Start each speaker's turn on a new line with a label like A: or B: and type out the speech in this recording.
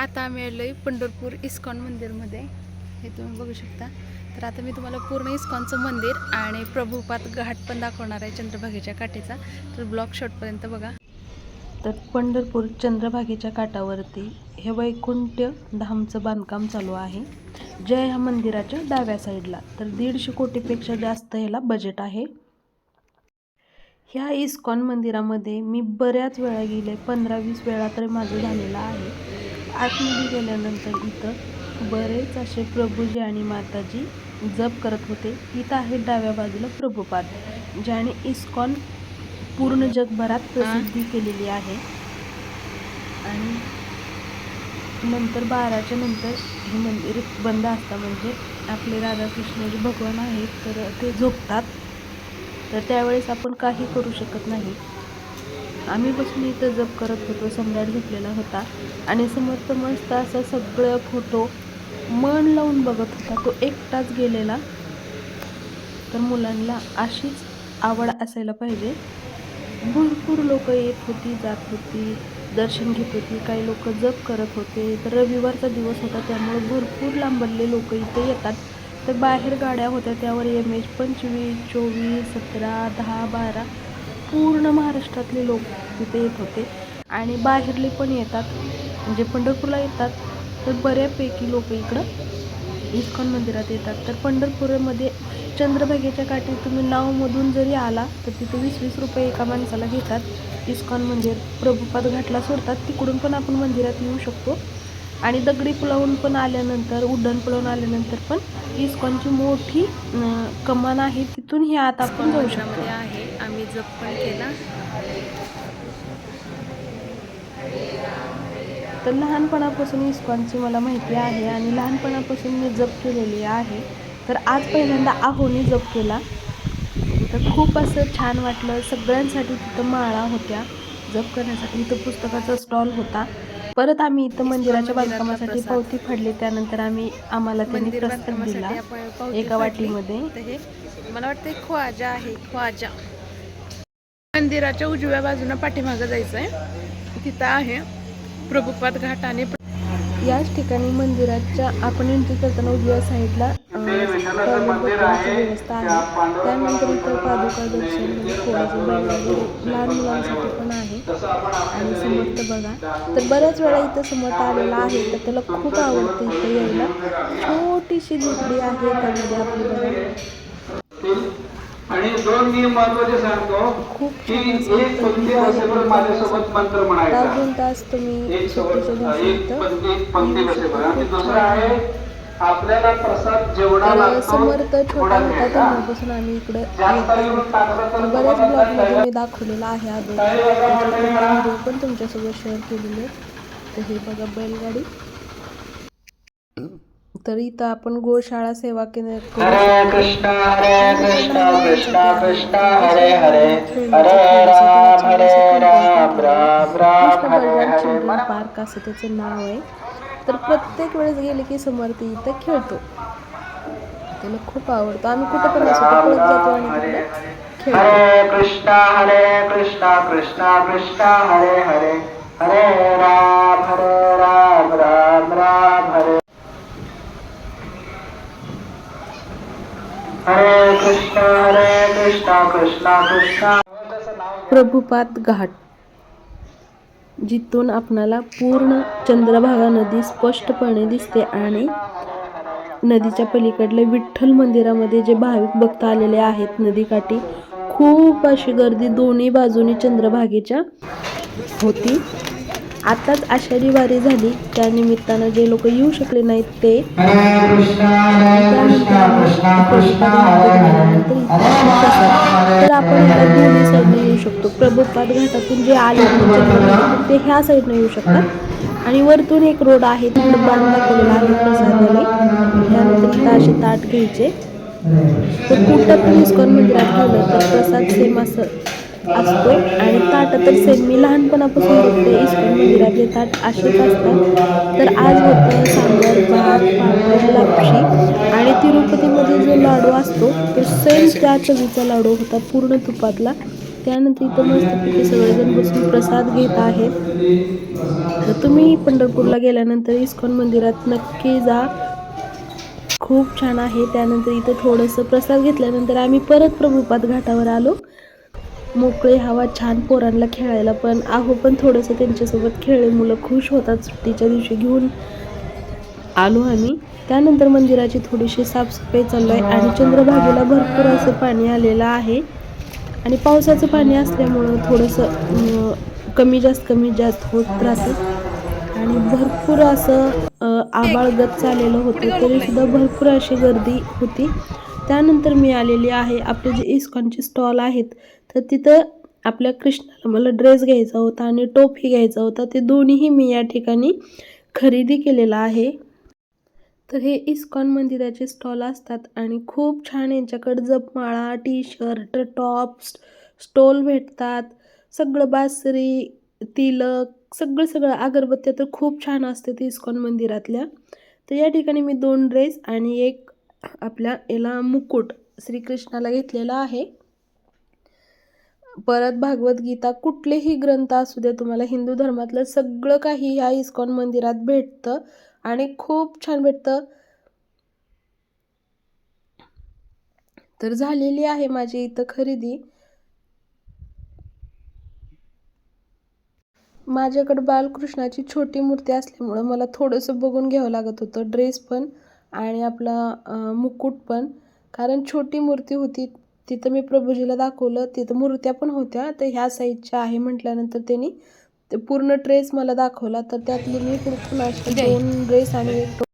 A: आता आम्ही आलो आहे पंढरपूर इस्कॉन मंदिरमध्ये. हे तुम्ही बघू शकता. तर आता मी तुम्हाला पूर्ण इस्कॉनचं मंदिर आणि प्रभुपात घाट पण दाखवणार आहे चंद्रभागेच्या काठेचा. तर ब्लॉक शॉटपर्यंत बघा. तर पंढरपूर चंद्रभागेच्या काठावरती हे वैकुंठ धामचं बांधकाम चालू आहे. जय ह्या मंदिराच्या डाव्या साईडला. तर दीडशे कोटीपेक्षा जास्त ह्याला बजेट आहे. ह्या इस्कॉन मंदिरामध्ये मी बऱ्याच वेळा गेले पंधरा वीस वेळा तरी माझं झालेलं आहे. आतमध्ये गेल्यानंतर इथं बरेच असे प्रभूजी आणि माताजी जप करत होते. इथं आहे डाव्या बाजूला प्रभुपाद ज्याने इस्कॉन पूर्ण जगभरात प्रसिद्धी केलेली आहे. आणि नंतर बाराच्या नंतर हे मंदिर बंद असतं. म्हणजे आपले राधाकृष्ण जे भगवान आहेत तर ते झोपतात. तर त्यावेळेस आपण काही करू शकत नाही. आम्ही बसून इथं जप करत होतो सम्राट झोपलेला होता. आणि समर्थ मस्त असा सगळं फोटो मन लावून बघत होता. तो एकटाच गेलेला. तर मुलांना अशीच आवड असायला पाहिजे. भरपूर लोक येत होती जात होती दर्शन घेत होती. काही लोक जप करत होते. तर रविवारचा दिवस होता त्यामुळे भरपूर लांबले लोक इथे येतात. तर बाहेर गाड्या होत्या त्यावर एम एच पंचवीस चोवीस सतरा दहा बारा पूर्ण महाराष्ट्रातले लोक तिथे येत होते. आणि बाहेरले पण येतात. म्हणजे पंढरपूरला येतात. तर बऱ्यापैकी लोक इकडं इस्कॉन मंदिरात येतात. तर पंढरपूरमध्ये चंद्रभागेच्या काठी तुम्ही नावमधून जरी आला तर तिथे वीस वीस रुपये एका माणसाला घेतात. इस्कॉन मंदिर प्रभुपाद घाटला सोडतात. तिकडून पण आपण मंदिरात येऊ शकतो. आणि दगडी पुलावून पण आल्यानंतर उड्डाण पुलावून आल्यानंतर पण इस्कॉनची मोठी कमान आहे. तिथून हे आता आपण जाऊ शकतो. जप पण केला. तर लहानपणापासून इस्कॉनची मला माहिती आहे आणि लहानपणापासून मी जप केलेली आहे. तर आज पहिल्यांदा आहोनी जप केला. तर खूप असं छान वाटलं. सगळ्यांसाठी तिथं माळा होत्या. जप करण्यासाठी इथं पुस्तकाचा स्टॉल होता. परत आम्ही इथं मंदिराच्या बांधकामासाठी पावती फाडली. त्यानंतर आम्ही आम्हाला त्यांनी प्रस्ताव दिला एका वाटीमध्ये मला वाटतं ख्वाजा आहे. ख्वाजा. मंदिराच्या उजव्या बाजूला पाठीमागं जायचं आहे तिथं आहे प्रभुपाद घाट आणि याच ठिकाणी मंदिराच्या आपण एंट्री करताना उजव्या साईडला व्यवस्था आहे. त्यानंतर इतर पादुका दर्शन म्हणजे लहान मुलांसाठी पण आहे. आणि समर्थ बघा. तर बऱ्याच वेळा इथं समर्थ आलेला आहे तर त्याला खूप आवडतं इथं यायला. छोटीशी झोपडी आहे त्यामध्ये आपली बघा.
B: आणि दोन नियम महत्त्वाचे सांगतो की एक पंक्ती बसेपर्यंत माझ्यासोबत मंत्र म्हणायचा.
A: दोन तास तुम्ही
B: एक सोबत एक पंक्ती एक पंक्ती बसेपर्यंत आणि. दुसरं आहे आपल्याला प्रसाद जेवढा लागतो
A: समर्थ छोटा
B: थोडा
A: होता
B: घ्यायचा.
A: तेव्हापासून आम्ही इकडे
B: जास्त येऊन टाकलं तर
A: बऱ्याच ब्लॉगमध्ये मी दाखवलेला आहे अगोदर पण तुमच्यासोबत शेअर केलेले. तर हे बघा बैलगाडी. तर इथं आपण गोशाळा सेवा केंद्र
B: हरे कृष्ण हरे कृष्ण कृष्ण कृष्ण हरे हरे. हरे राम हरे राम राम राम हरे हरे.
A: पार्क असं त्याचं नाव आहे. तर प्रत्येक वेळेस गेले की समर्थ इथं खेळतो. त्याला खूप आवडतो. आम्ही कुठं पण असतो तो पळत जातो आणि तिकडे खेळतो.
B: हरे कृष्ण हरे कृष्ण कृष्ण कृष्ण हरे हरे. हरे राम हरे राम राम राम हरे हरे कृष्ण हरे कृष्ण कृष्ण कृष्ण
A: प्रभुपाद घाट जिथून आपणाला पूर्ण चंद्रभागा नदी स्पष्टपणे दिसते आणि नदीच्या पलीकडले विठ्ठल मंदिरामध्ये जे भाविक भक्त आलेले आहेत नदीकाठी खूप अशी गर्दी दोन्ही बाजूनी चंद्रभागेच्या होती. आताच आषाढी वारी झाली. त्या निमित्तानं जे लोक येऊ शकले नाहीत ते तर आपण दोन्ही येऊ शकतो प्रभुपाद घाटातून जे आले ते ह्या साईडनं येऊ शकतात आणि वरतून एक रोड आहे तिकडे बांध दाखवलेला आहे प्रसादाने त्यानंतर असे ताट घ्यायचे. तर कुठं पण इस्कॉन मंदिरात ठेवलं तर प्रसाद सेम असं असतो. आणि ताट तर सेम मी लहानपणापासून बघते. इस्कॉन मंदिरातले ताट असेच असतात तर आज होतं सांबर भात पापड लापशी. आणि तिरुपतीमध्ये जो लाडू असतो तो सेम त्या चवीचा लाडू होता पूर्ण तुपातला. त्यानंतर इथं मस्तपैकी सगळेजण बसून प्रसाद घेत आहेत. तर तुम्ही पंढरपूरला गेल्यानंतर इस्कॉन मंदिरात नक्की जा. खूप छान आहे. त्यानंतर इथं थोडंसं प्रसाद घेतल्यानंतर आम्ही परत प्रभुपाद घाटावर आलो. मोकळी हवा छान पोरांना खेळायला पण. आहो पण थोडंसं त्यांच्यासोबत खेळले. मुलं खुश होतात सुट्टीच्या दिवशी घेऊन आलो आम्ही. त्यानंतर मंदिराची थोडीशी साफसफाई चालू आहे आणि चंद्रभागेला भरपूर असं पाणी आलेलं आहे. आणि पावसाचं पाणी असल्यामुळं थोडंसं कमी जास्त कमी जास्त होत राहतं. आणि भरपूर असं आबाळगत चाललेलं होतं. तरीसुद्धा भरपूर अशी गर्दी होती. त्यानंतर मी आलेली आहे. आपले जे इस्कॉनचे स्टॉल आहेत तर तिथं आपल्या कृष्णाला मला ड्रेस घ्यायचा होता आणि टोपी घ्यायचा होता. ते दोन्हीही मी या ठिकाणी खरेदी केलेला आहे. तर हे इस्कॉन मंदिराचे स्टॉल असतात आणि खूप छान यांच्याकडे जपमाळा टी शर्ट टॉप्स स्टॉल भेटतात. सगळं बासरी तिलक सगळं सगळं अगरबत्त्या तर खूप छान असते ते इस्कॉन मंदिरातल्या. तर या ठिकाणी मी दोन ड्रेस आणि एक आपल्या याला मुकुट श्रीकृष्णाला घेतलेला आहे. परत भागवत गीता कुठलेही ग्रंथ असू दे तुम्हाला हिंदू धर्मातलं सगळं काही ह्या इस्कॉन मंदिरात भेटतं आणि खूप छान भेटतं. तर झालेली आहे माझी इथं खरेदी. माझ्याकडे बालकृष्णाची छोटी मूर्ती असल्यामुळं मला थोडंसं बघून घ्यावं लागत होतं ड्रेस पण आणि आपला मुकुट पण. कारण छोटी मूर्ती होती तिथं मी प्रभूजीला दाखवलं तिथं मूर्त्या पण होत्या. तर ह्या साईजच्या आहे म्हटल्यानंतर त्यांनी ते पूर्ण ड्रेस मला दाखवला. तर त्यातली मी फक्त दोन ड्रेस आणि एक